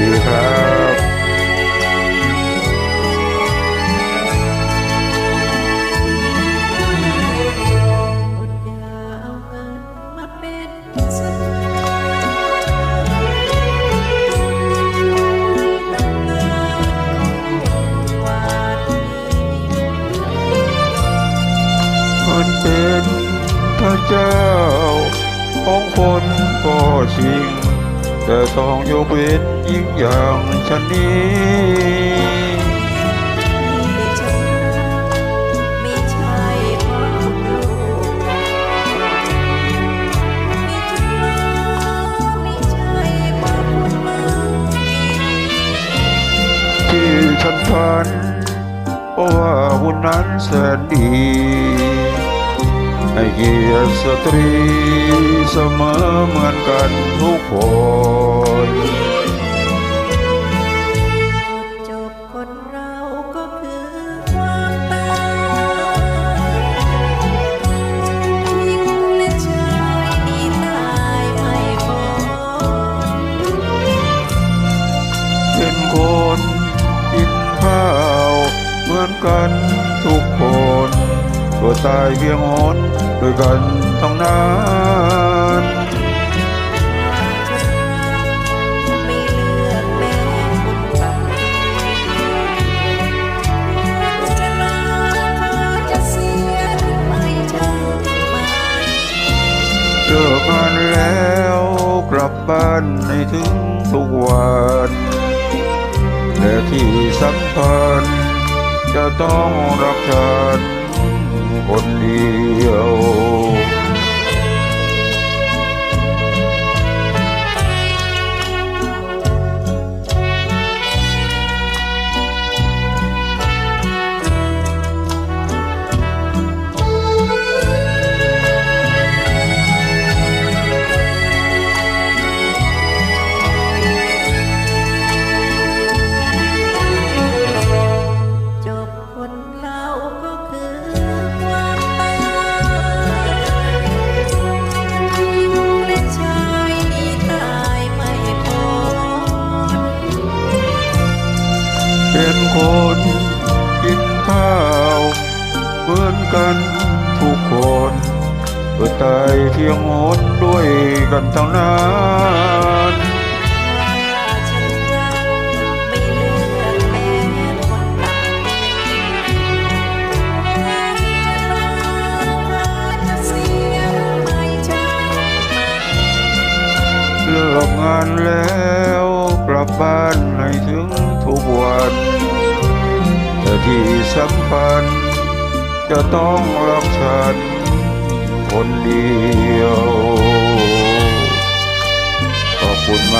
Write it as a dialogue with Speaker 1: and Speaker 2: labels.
Speaker 1: ดีครับ
Speaker 2: อย่าเอาเงินมาเป็นสะพานวานนี้
Speaker 1: มันเป็นพระเจ้าของคนก็จริง แต่ต้องยกเว้นยิ่งอย่างฉันนี้
Speaker 2: ม่ใช่ไม่ใช่เพราะคุณลูกไม่ใช่เพรา
Speaker 1: ที่ฉันพันเพราะว่าบุญนั้นแสนดี ให้เกียรติสตรีเสมอเหมือนกันทุกคน
Speaker 2: จบคนเราก็คือความตายหญิงและชายนี่ตายไม่พ้น
Speaker 1: เป็นคนกินข้าวเหมือนกันทุกคน ก็ตายเพียงหนด้วยกันทั้งนั้น
Speaker 2: ไม่เลือกแม้คนาเจอกัน
Speaker 1: เลิกงานแล้วกลับบ้านในถึงทุกวันและที่สำคัญจะต้องรักฉัน คนเดียว
Speaker 2: เป็
Speaker 1: นคนกินข้าวเหมือนกันทุกคนเพื่อตายเที่ยงหนด้วยกันทั้งนั้น
Speaker 2: เลิกงา
Speaker 1: นแล้ว วันแต่ที่สำคัญจะต้องรักฉันคนเดียว ขอบคุณมา